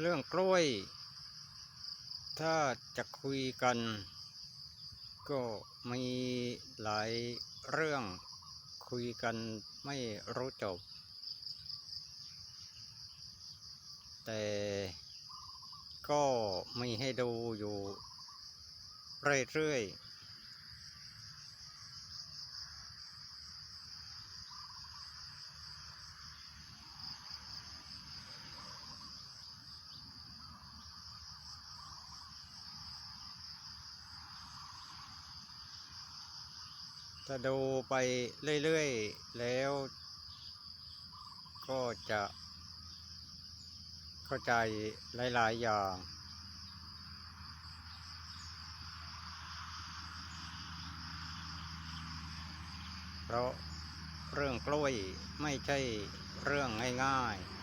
เรื่องกล้วย ถ้าจะคุยกัน ก็มีหลายเรื่องคุยกันไม่รู้จบ แต่ก็มีให้ดูอยู่เรื่อยๆ ถ้าดูไปเรื่อยๆ แล้ว ก็จะเข้าใจหลายๆ อย่าง เพราะเรื่องกล้วยไม่ใช่เรื่องง่ายๆ